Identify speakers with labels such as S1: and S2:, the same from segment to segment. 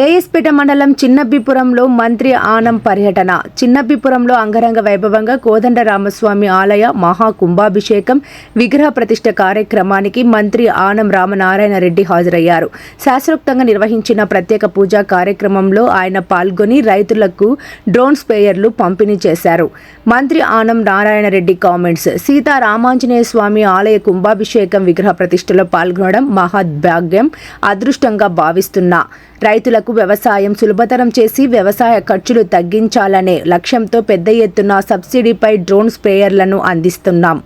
S1: ఏఎస్పేట మండలం చిన్నబ్బిపురంలో మంత్రి ఆనం పర్యటన. చిన్నబ్బిపురంలో అంగరంగ వైభవంగా కోదండ రామస్వామి ఆలయ మహా కుంభాభిషేకం విగ్రహ ప్రతిష్ఠ కార్యక్రమానికి మంత్రి ఆనం రామనారాయణ రెడ్డి హాజరయ్యారు. శాస్త్రోక్తంగా నిర్వహించిన ప్రత్యేక పూజా కార్యక్రమంలో ఆయన పాల్గొని రైతులకు డ్రోన్ స్పేయర్లు పంపిణీ చేశారు. మంత్రి ఆనం నారాయణ రెడ్డి కామెంట్స్. సీతారామాంజనేయ స్వామి ఆలయ కుంభాభిషేకం విగ్రహ ప్రతిష్టలో పాల్గొనడం మహద్భాగ్యం అదృష్టంగా భావిస్తున్నా రైతులకు వ్యవసాయం సులభతరం చేసి వ్యవసాయ ఖర్చులు తగ్గించాలనే లక్ష్యంతో పెద్ద ఎత్తున సబ్సిడీపై డ్రోన్ స్ప్రేయర్లను అందిస్తున్నాం.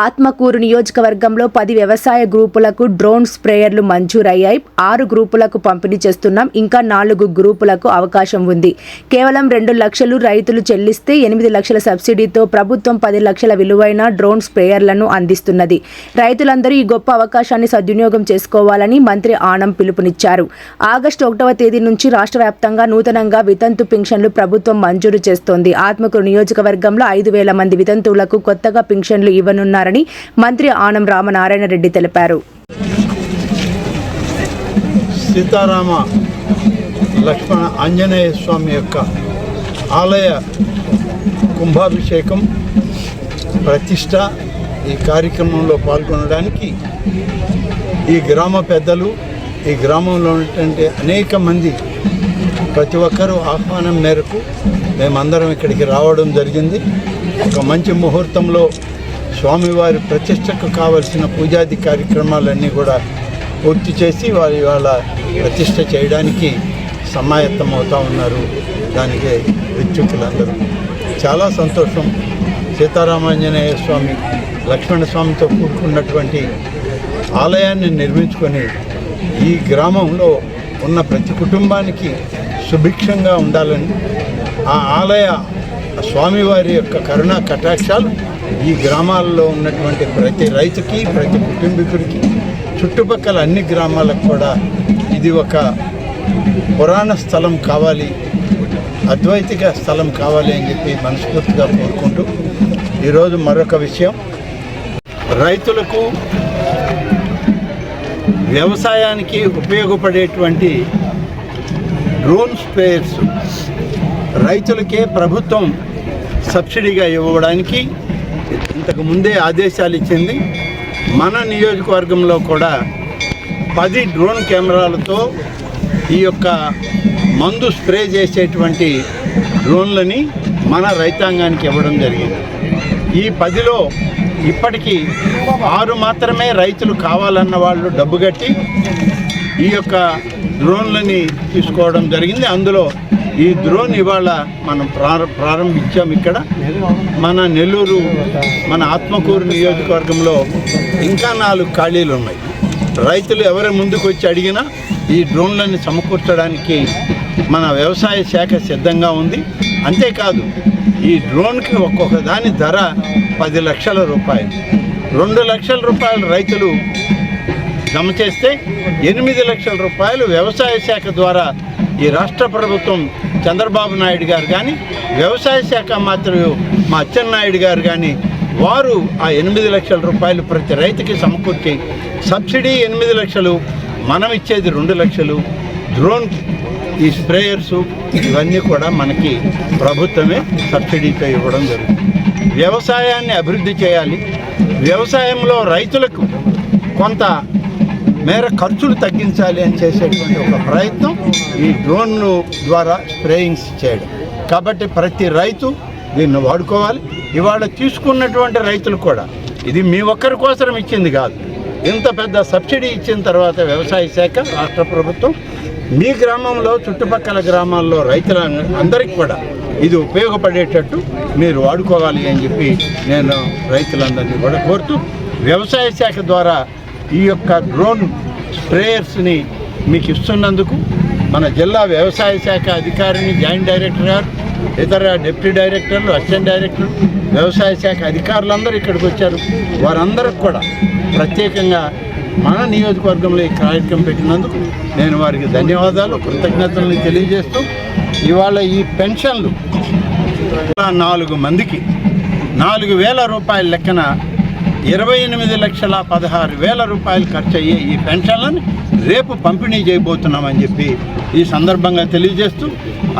S1: ఆత్మకూరు నియోజకవర్గంలో పది వ్యవసాయ గ్రూపులకు డ్రోన్ స్ప్రేయర్లు మంజూరయ్యాయి. ఆరు గ్రూపులకు పంపిణీ చేస్తున్నాం. ఇంకా నాలుగు గ్రూపులకు అవకాశం ఉంది. కేవలం రెండు లక్షలు రైతులు చెల్లిస్తే ఎనిమిది లక్షల సబ్సిడీతో ప్రభుత్వం పది లక్షల విలువైన డ్రోన్ స్ప్రేయర్లను అందిస్తున్నది. రైతులందరూ ఈ గొప్ప అవకాశాన్ని సద్వినియోగం చేసుకోవాలని మంత్రి ఆనం పిలుపునిచ్చారు. ఆగస్టు ఒకటవ తేదీ నుంచి రాష్ట్ర వ్యాప్తంగా నూతనంగా వితంతు పింఛన్లు ప్రభుత్వం మంజూరు చేస్తోంది. ఆత్మకూరు నియోజకవర్గంలో ఐదు వేల మంది వితంతువులకు కొత్తగా పింఛన్లు చేస్తున్నారని మంత్రి ఆనం రామనారాయణ రెడ్డి తెలిపారు.
S2: సీతారామ లక్ష్మణ ఆంజనేయ స్వామి యొక్క ఆలయ కుంభాభిషేకం ప్రతిష్ట ఈ కార్యక్రమంలో పాల్గొనడానికి ఈ గ్రామ పెద్దలు ఈ గ్రామంలో ఉన్నటువంటి అనేక మంది ప్రతి ఒక్కరూ ఆహ్వానం మేరకు మేమందరం ఇక్కడికి రావడం జరిగింది. ఒక మంచి ముహూర్తంలో స్వామివారి ప్రతిష్టకు కావలసిన పూజాది కార్యక్రమాలన్నీ కూడా పూర్తి చేసి వారి వాళ్ళ ప్రతిష్ట చేయడానికి సమాయత్తం ఉన్నారు. దానికి విచ్చుకులందరూ చాలా సంతోషం. సీతారామాంజనేయ స్వామి లక్ష్మణ స్వామితో కూడుకున్నటువంటి ఆలయాన్ని నిర్మించుకొని ఈ గ్రామంలో ఉన్న ప్రతి కుటుంబానికి సుభిక్షంగా ఉండాలని ఆ ఆలయ స్వామివారి యొక్క కరుణా కటాక్షాలు ఈ గ్రామాల్లో ఉన్నటువంటి ప్రతి రైతుకి ప్రతి కుటుంబీకుడికి చుట్టుపక్కల అన్ని గ్రామాలకు కూడా ఇది ఒక పురాణ స్థలం కావాలి అద్వైతిక స్థలం కావాలి అని చెప్పి మనస్ఫూర్తిగా కోరుకుంటూ ఈరోజు మరొక విషయం. రైతులకు వ్యవసాయానికి ఉపయోగపడేటువంటి డ్రోన్ స్పేర్స్ రైతులకే ప్రభుత్వం సబ్సిడీగా ఇవ్వడానికి ఇంతకు ముందే ఆదేశాలు ఇచ్చింది. మన నియోజకవర్గంలో కూడా పది డ్రోన్ కెమెరాలతో ఈ యొక్క మందు స్ప్రే చేసేటువంటి డ్రోన్లని మన రైతాంగానికి ఇవ్వడం జరిగింది. ఈ పదిలో ఇప్పటికీ ఆరు మాత్రమే రైతులు కావాలన్న వాళ్ళు డబ్బు కట్టి ఈ యొక్క డ్రోన్లని తీసుకోవడం జరిగింది. అందులో ఈ డ్రోన్ ఇవాళ మనం ప్రారంభించాం ఇక్కడ. మన నెల్లూరు మన ఆత్మకూరు నియోజకవర్గంలో ఇంకా నాలుగు ఖాళీలు ఉన్నాయి. రైతులు ఎవరి ముందుకు వచ్చి అడిగినా ఈ డ్రోన్లను సమకూర్చడానికి మన వ్యవసాయ శాఖ సిద్ధంగా ఉంది. అంతేకాదు ఈ డ్రోన్కి ఒక్కొక్క దాని ధర పది లక్షల రూపాయలు. రెండు లక్షల రూపాయలు రైతులు జమ చేస్తే ఎనిమిది లక్షల రూపాయలు వ్యవసాయ శాఖ ద్వారా ఈ రాష్ట్ర ప్రభుత్వం చంద్రబాబు నాయుడు గారు కానీ వ్యవసాయ శాఖ మాత్రం మా అచ్చెన్నాయుడు గారు కానీ వారు ఆ ఎనిమిది లక్షల రూపాయలు ప్రతి రైతుకి సమకూర్చి సబ్సిడీ ఎనిమిది లక్షలు మనం ఇచ్చేది రెండు లక్షలు డ్రోన్ ఈ స్ప్రేయర్స్ ఇవన్నీ కూడా మనకి ప్రభుత్వమే సబ్సిడీతో ఇవ్వడం జరుగుతుంది. వ్యవసాయాన్ని అభివృద్ధి చేయాలి. వ్యవసాయంలో రైతులకు కొంత మేర ఖర్చులు తగ్గించాలి అని చేసేటువంటి ఒక ప్రయత్నం ఈ డ్రోన్ ద్వారా స్ప్రేయింగ్స్ చేయడం. కాబట్టి ప్రతి రైతు దీన్ని వాడుకోవాలి. ఇవాళ తీసుకున్నటువంటి రైతులు కూడా ఇది మీ ఒక్కరి కోసం ఇచ్చింది కాదు. ఇంత పెద్ద సబ్సిడీ ఇచ్చిన తర్వాత వ్యవసాయ శాఖ రాష్ట్ర ప్రభుత్వం మీ గ్రామంలో చుట్టుపక్కల గ్రామాల్లో రైతుల అందరికీ కూడా ఇది ఉపయోగపడేటట్టు మీరు వాడుకోవాలి అని చెప్పి నేను రైతులందరినీ కూడా కోరుతూ వ్యవసాయ శాఖ ద్వారా ఈ యొక్క డ్రోన్ స్ప్రేయర్స్ని మీకు ఇస్తున్నందుకు మన జిల్లా వ్యవసాయ శాఖ అధికారిని జాయింట్ డైరెక్టర్ గారు ఇతర డిప్యూటీ డైరెక్టర్లు అసిస్టెంట్ డైరెక్టర్లు వ్యవసాయ శాఖ అధికారులందరూ ఇక్కడికి వచ్చారు. వారందరికి కూడా ప్రత్యేకంగా మన నియోజకవర్గంలో ఈ కార్యక్రమం పెట్టినందుకు నేను వారికి ధన్యవాదాలు కృతజ్ఞతలను తెలియజేస్తూ ఇవాళ ఈ పెన్షన్లు నాలుగు మందికి నాలుగు వేల రూపాయల లెక్కన ఇరవై ఎనిమిది లక్షల పదహారు వేల రూపాయలు ఖర్చు అయ్యే ఈ పెన్షన్లను రేపు పంపిణీ చేయబోతున్నామని చెప్పి ఈ సందర్భంగా తెలియజేస్తూ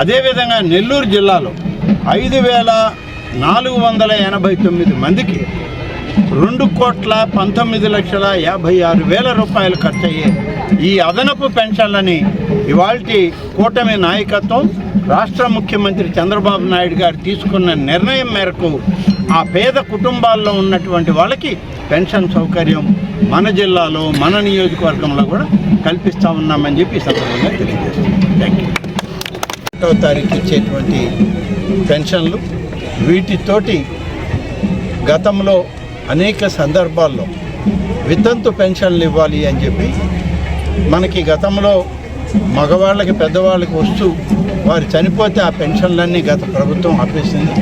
S2: అదేవిధంగా నెల్లూరు జిల్లాలో ఐదు వేల నాలుగు వందల ఎనభై తొమ్మిది మందికి రెండు కోట్ల పంతొమ్మిది లక్షల యాభై ఆరు వేల రూపాయలు ఖర్చు అయ్యే ఈ అదనపు పెన్షన్లని ఇవాల్టి కూటమి నాయకత్వం రాష్ట్ర ముఖ్యమంత్రి చంద్రబాబు నాయుడు గారు తీసుకున్న నిర్ణయం మేరకు ఆ పేద కుటుంబాల్లో ఉన్నటువంటి వాళ్ళకి పెన్షన్ సౌకర్యం మన జిల్లాలో మన నియోజకవర్గంలో కూడా కల్పిస్తూ ఉన్నామని చెప్పి ఈ సందర్భంగా తెలియజేస్తున్నాం. ఒకటో తారీఖు ఇచ్చేటువంటి పెన్షన్లు వీటితోటి గతంలో అనేక సందర్భాల్లో వితంతు పెన్షన్లు ఇవ్వాలి అని చెప్పి మనకి గతంలో మగవాళ్ళకి పెద్దవాళ్ళకి వస్తూ వారు చనిపోతే ఆ పెన్షన్లన్నీ గత ప్రభుత్వం ఆపేసింది.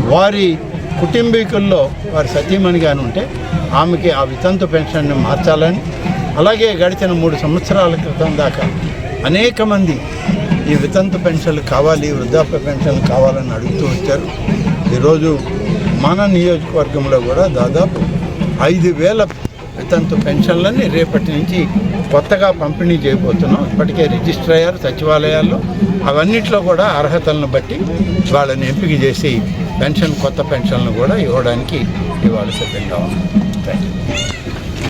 S2: వారి కుటుంబీకుల్లో వారి సతీమణిగాని ఉంటే ఆమెకి ఆ వితంతు పెన్షన్ని మార్చాలని అలాగే గడిచిన మూడు సంవత్సరాల క్రితం దాకా అనేక మంది ఈ వితంతు పెన్షన్లు కావాలి వృద్ధాప్య పెన్షన్లు కావాలని అడుగుతూ వచ్చారు. ఈరోజు మన నియోజకవర్గంలో కూడా దాదాపు ఐదు వేల వితంతు పెన్షన్లన్నీ రేపటి నుంచి కొత్తగా పంపిణీ చేయబోతున్నాం. ఇప్పటికే రిజిస్టర్ అయ్యారు సచివాలయాల్లో. అవన్నిట్లో కూడా అర్హతలను బట్టి వాళ్ళని ఎంపిక చేసి పెన్షన్ కొత్త పెన్షన్లు కూడా ఇవ్వడానికి ఇవాళ సిద్ధంగా ఉన్నాం. Thank you